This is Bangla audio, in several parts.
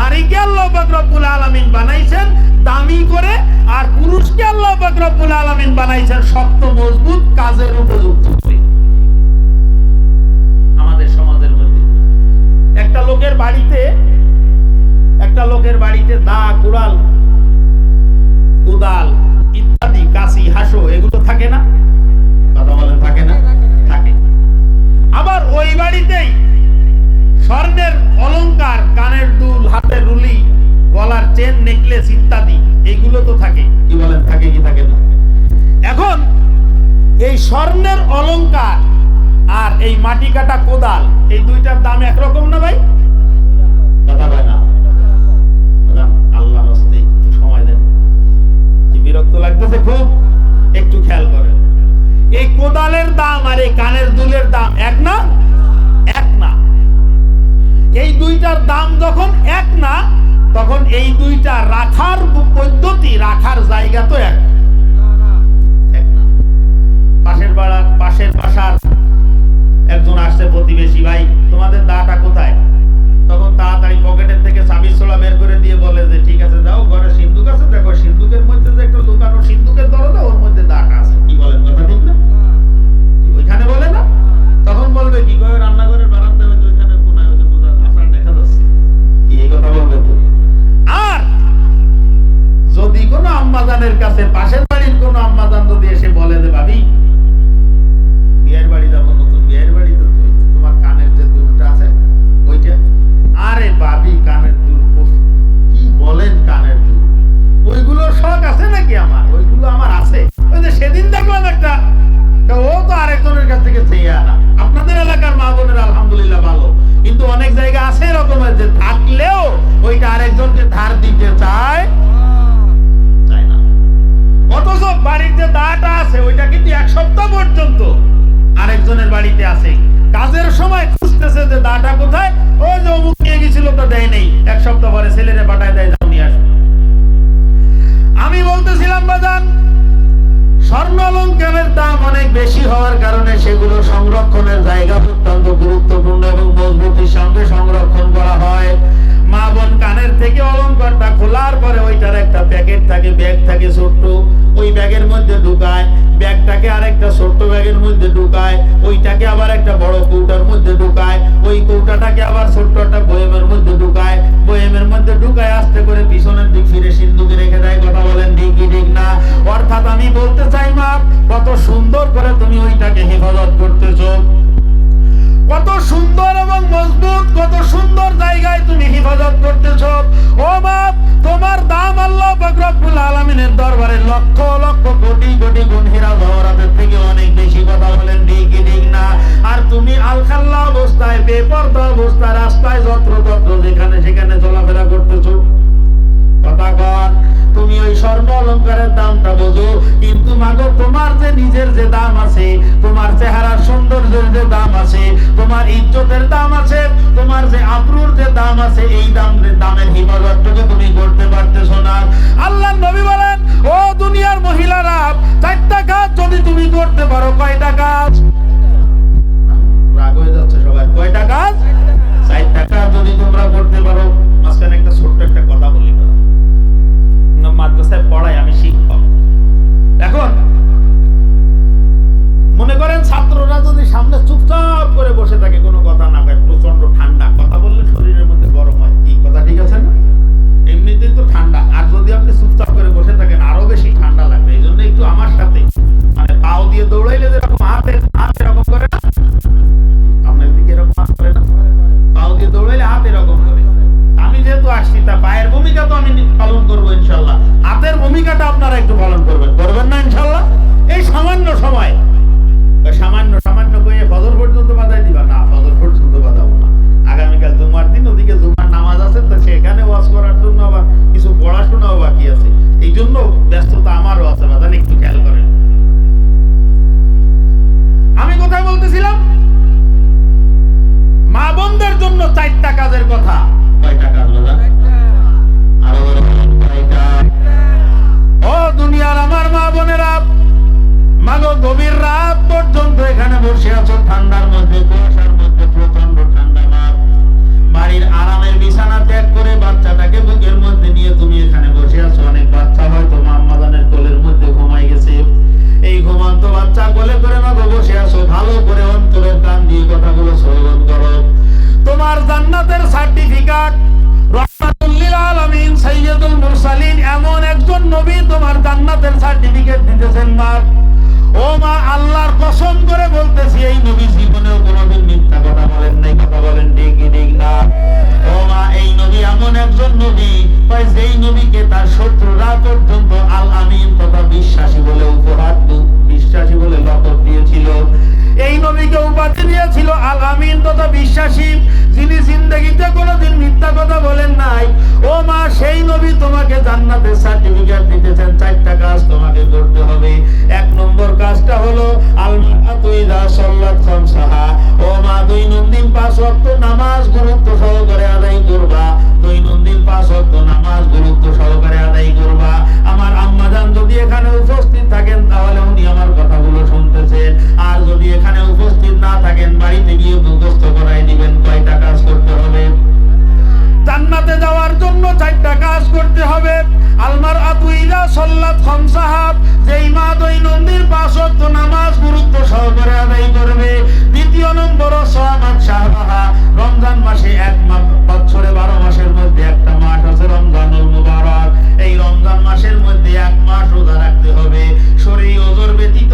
নারীকে আল্লাহ আলামিন বানাইছেন দামি করে, আর পুরুষকে আল্লাহ আলামিন বানাইছেন শক্ত, মজবুত, কাজের উপযুক্ত আমাদের সমাজের মধ্যে। একটা লোকের বাড়িতে, একটা লোকের বাড়িতে দা, কুড়াল কাটা কোদাল এই দুইটার দাম একরকম না ভাই? কথা ভাই না। আল্লাহ রাস্তে একটু সময় দেন। বিরক্ত লাগতেছে খুব একটু খেয়াল করেন। এই কোদালের দাম আর এই কানের দুলের দাম এক না? এক না। এই দুইটার দাম যখন এক না তখন এই দুইটা রাখার পদ্ধতি রাখার জায়গা তো এক এক। ভাবি বিয়ের বাড়ি যাব নতুন, বিয়ের বাড়ি তো তোমার কানের যে দুলটা আছে, ওইটা? আরে বাবি, কানের দুল কি বলেন কানের দুল? ওইগুলোর শখ আছে নাকি আমার? ওইগুলো আমার আছে। ওই যে সেদিন দেখলাম একটা বাড়ির যে দাটা আছে, ওইটা কিন্তু এক সপ্তাহ পর্যন্ত আরেকজনের বাড়িতে আছে। কাজের সময় খুঁজতেছে যে দাটা কোথায়, ওই যে অমুক নিয়ে গেছিল তো দেয় নেই। এক সপ্তাহ পরে ছেলেরে পাঠায় দেয়, যাও নিয়ে আসো। আমি বলতেছিলাম, বাজান, স্বর্ণ অলঙ্কারের দাম অনেক বেশি হওয়ার কারণে সেগুলো সংরক্ষণের জায়গা অত্যন্ত গুরুত্বপূর্ণ এবং মজবুতির সঙ্গে সংরক্ষণ করা হয়। মা বোন কানের থেকে অলঙ্কারটা খোলার পরে ওইটার একটা প্যাকেট থাকে, ব্যাগ থাকে ছোট্ট। ওই ব্যাগের মধ্যে ঢুকায়। ব্যাগটাকে আরেকটা ছোট্ট ব্যাগের মধ্যে ঢুকায়। ওইটাকে আবার একটা বড় কৌটার মধ্যে ঢুকায়। ওই কৌটাটাকে আবার ছোট্ট একটা বয়েমের মধ্যে ঢুকায়। বয়েমের মধ্যে ঢুকায়, আস্তে করে পিছনের দিক ফিরে সিন্ধুকে রেখে দেয়। কথা বলেন, ঠিক কি, ঠিক না? অর্থাৎ আমি বলতে চাই মা কত সুন্দর করে তুমি ওইটাকে হেফাজত করতেছো। কত সুন্দর এবং মজবুত, কত সুন্দর জায়গায় তুমি হেফাজত করতেছ। ও বাপ তোমার দাম আল্লাহ পাক রব্বুল আলামিনের দরবারে হিফাজতটুকু তুমি করতে পারতেছো না। আল্লাহ নবী বলেন ও দুনিয়ার মহিলারা চারটা কাজ যদি তুমি করতে পারো কয়টা কাজ? রাগ হয়ে যাচ্ছে সবাই। কয়টা কাজ? চারটা কাজ যদি তোমরা করতে পারো মাঝখানে একটা ছোট্ট একটা কথা বলি। না মাদ্রাসায় পড়াই আমি শিক্ষক। এখন আমি পালন করব ইনশাল্লাহ। হাতের ভূমিকাটা আপনারা একটু পালন করবেন। করবেন না ইনশাল্লাহ? এই সামান্য সময়। সামান্য সামান্য করে ফজর পর্যন্ত বাধাই দিবা। না, ফজর পর্যন্ত বাধাবো না। আগামীকাল জুমার দিন, ওদিকে জুমার নামাজ আছে, তো সেখানে ওয়াজ করার জন্য আবার কিছু পড়াশোনাও বাকি আছে। এই জন্য ব্যস্ততা আমারও আছে বাদান একটু খেয়াল করেন। আমি কোথায় বলতেছিলাম? মা বোনদের জন্য চারটা কাজের কথা। ভালো গভীর রাত পর্যন্ত এখানে বসে আছো, ঠান্ডার মধ্যে, কুয়াশার মধ্যে প্রচণ্ড ঠান্ডা ভাব। বাড়ির আরামের বিছানা ত্যাগ করে বাচ্চাটাকে বুকের মধ্যে নিয়ে তুমি এখানে বসে আছো। অনেক বাচ্চা হয়তো মাম্মাদানের কোলের মধ্যে ঘুমাই গেছে। এই ঘুমান্ত বাচ্চা কোলে করে মাগো বসে আছো। ভালো করে অন্তরের কান দিয়ে কথাগুলো শ্রবণ করো। তোমার জান্নাতের সার্টিফিকেট এমন একজন নবী তোমার জান্নাতের সার্টিফিকেট দিতেছেন মা ও মা, আল্লাহর কসম করে বলতেছি, এই নবী জীবনেও কোনোদিন মিথ্যা কথা বলেন নাই, কথা বলেন ঠিক ঠিক না। ও মা, এই নবী এমন একজন নবী, কয় যেই নবীকে তার শত্রুরা পর্যন্ত আল আমিন তথা বিশ্বাসী বলে উপহার বিশ্বাসী বলে লকব দিয়েছিল। এই নবীকে উপাধি দিয়েছিল আল আমিন তথা বিশ্বাসী, যিনি জিন্দগিতে কোনোদিন মিথ্যা কথা বলেন নাই। ও মা, সেই নবী তোমাকে জান্নাতের সার্টিফিকেট দিতেছেন চারটা কাজ তোমাকে গুরুত্ব সহকারে আদায় করবা। দৈনন্দিন পাঁচ ওয়াক্ত নামাজ গুরুত্ব সহকারে আদায় করবা। আমার আম্মাজান যদি এখানে উপস্থিত থাকেন, তাহলে উনি আমার কথাগুলো শুনতেছেন। আর যদি এখানে উপস্থিত না থাকেন, বাড়িতে গিয়ে মুখস্থ করাই দিবেন। কয়টা কাজ করতে হবে? জান্নাতে যাওয়ার জন্য চারটা কাজ করতে হবে। আলমার আতুইলা সল্লাত খমসাহাব যেই মা দৈনন্দিন পাঁচ ওয়াক্ত নামাজ গুরুত্ব সহকারে আদায় করবে। দ্বিতীয় নম্বর সামাত শাহবাহা রমজান মাসে এক বছরে বারো মাসের মধ্যে একটা মাস আছে রমজানুল মুবারক এই রমজান মাসের মধ্যে এক মাস রোজা রাখতে হবে। শরীর ওজোর ব্যতীত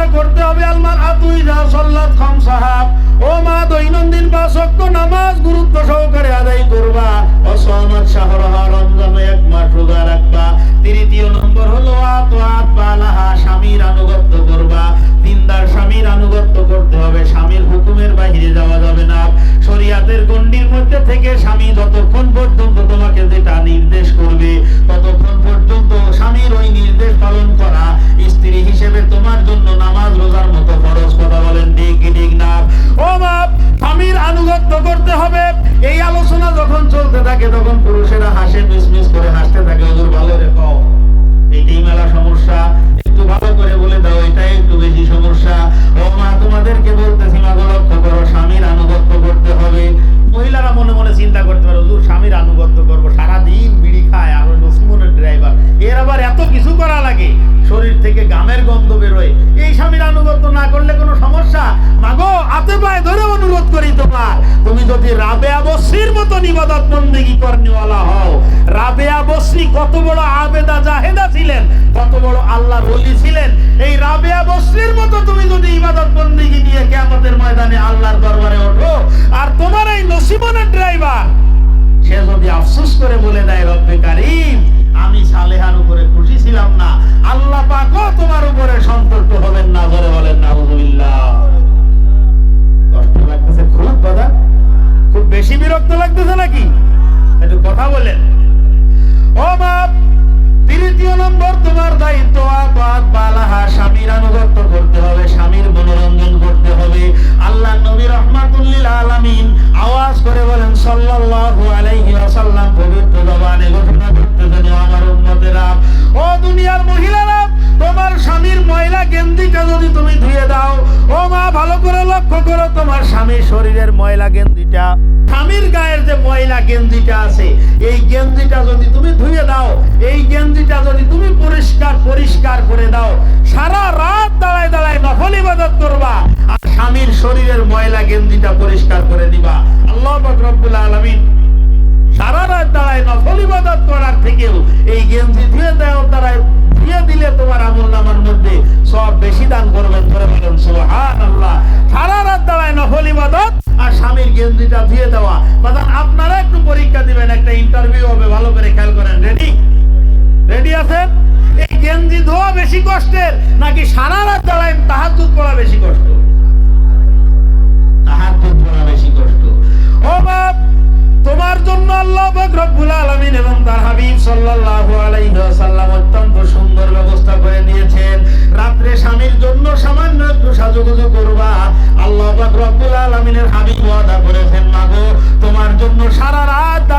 কাজটা করতে হবে, আলমার আতুইদা সাল্লাত খামসাহাব ও মা, দৈনন্দিন পাঁচ নামাজ গুরুত্ব সহকারে আদায় করবা। অসমাত শাহরহা রমজানে এক মাস রোজা রাখবা। তৃতীয় নম্বর হলো আত পালাহা স্বামীর আনুগত্য করবা। দিনদার স্বামীর আনুগত্য করতে হবে, স্বামীর হুকুমের বাহিরে যাওয়া যাবে না। শরিয়াতের গণ্ডির মধ্যে থেকে স্বামী যতক্ষণ পর্যন্ত স্বামীর করতে হবে। এই আলোচনা যখন চলতে থাকে, তখন পুরুষেরা হাসে মিসমিস করে হাসতে থাকে। হুজুর, ভালো রে, কও। এইটাই মেলা সমস্যা, একটু ভালো করে বলে দাও, এটাই একটু বেশি সমস্যা। ও মা, তোমাদেরকে বলতেছি মা গো লক্ষ্য করো, স্বামীর আনুগত্য করতে হবে। মহিলারা মনে মনে চিন্তা করতে পারে, হুজুর, স্বামীর আনুগত্য করব, সারাদিন বিড়ি খায় আর নসিমনের ড্রাইভার। এর আবার এত কিছু করা লাগে, শরীর থেকে গামের গন্ধ বেরোয়। এই স্বামীর আনুগত্য না করলে কোনো সমস্যা? মাগো, হাতে পায়ে ধরে। করি তোমার। তুমি যদি রাবেয়া বসরির মতো ইবাদত বন্দেগী করনেওয়ালা হও। রাবেয়া বসরি কত বড় আবেদা জাহেদা ছিলেন, কত বড় আল্লাহর ওলি ছিলেন। এই রাবেয়া বসরির মতো তুমি যদি ইবাদত বন্দেগী নিয়ে কিয়ামতের ময়দানে আল্লাহর দরবারে ওঠো, আর তোমার এই নসিবনের ড্রাইভার, সে যদি আফসোস করে বলে দেয়, রব্বে কারিম, আমি সালেহার উপরে খুশি ছিলাম না। আল্লাহ পাকও তোমার উপরে সন্তুষ্ট হবেন না। ধরে বলেন না নাকি? একটু কথা বলেন। ও বাপ, তৃতীয় নম্বর, তোমার দায়িত্ব বালাহা স্বামীর আনুগত্য করতে হবে, স্বামীর মনোরঞ্জন করতে হবে। আল্লাহ নবী রহমাতুল্লিল আলামিন আওয়াজ করে বলেন, সাল্লাল্লাহু আলাইহি ওয়াসাল্লাম, পবিত্র জবানে ঘোষণা করতেছেন আমার উম্মতেরা ও দুনিয়ার মহিলারা, তোমার স্বামীর ময়লা লক্ষ্য করো তোমার স্বামীর শরীরের ময়লা গেঞ্জিটা স্বামীর গায়ের যে ময়লা গেঞ্জিটা আছে, এই গেঞ্জিটা যদি তুমি ধুয়ে দাও, এই গেঞ্জিটা যদি তুমি পরিষ্কার পরিষ্কার করে দাও, সারা রাত দাঁড়ায় দাঁড়ায় নফল ইবাদত করবা আর স্বামীর শরীরের ময়লা গেঞ্জিটা পরিষ্কার করে দিবা। আল্লাহ রব্বুল আলামিন সারা রাত দাঁড়ায় নফল ইবাদত করার থেকেও এই গেঞ্জি ধুয়ে দেওয়ার দ্বারাই ধুয়ে দিলে তোমার আমল নামার মধ্যে সব বেশি দান করবেন করে বলেন সারা রাত দাঁড়ায় ইবাদত আর স্বামীর গেঞ্জিটা ধুয়ে দেওয়া। আপনারা একটু পরীক্ষা দিবেন, একটা ইন্টারভিউ হবে, ভালো করে খেয়াল করেন। রেডি রেডি আছেন? এই গেঞ্জি ধোয়া বেশি কষ্টের, নাকি সারা রাত দাঁড়ায় তাহাজ্জুদ পড়া বেশি কষ্ট? তাহাজ্জুদ পড়া বেশি কষ্ট। ও বাপ তোমার জন্য আল্লাহ রব্বুল আলামিন এবং তার হাবিব সাল্লাল্লাহু আলাইহি ওয়াসাল্লাম অত্যন্ত সুন্দর ব্যবস্থা করে দিয়েছেন। রাত্রে স্বামীর জন্য সামান্য একটু সাজুগুজু করবা, আল্লাহ রব্বুল আলামিনের হাবিব ওয়াদা করেছেন, মাগো, তোমার জন্য সারা রাত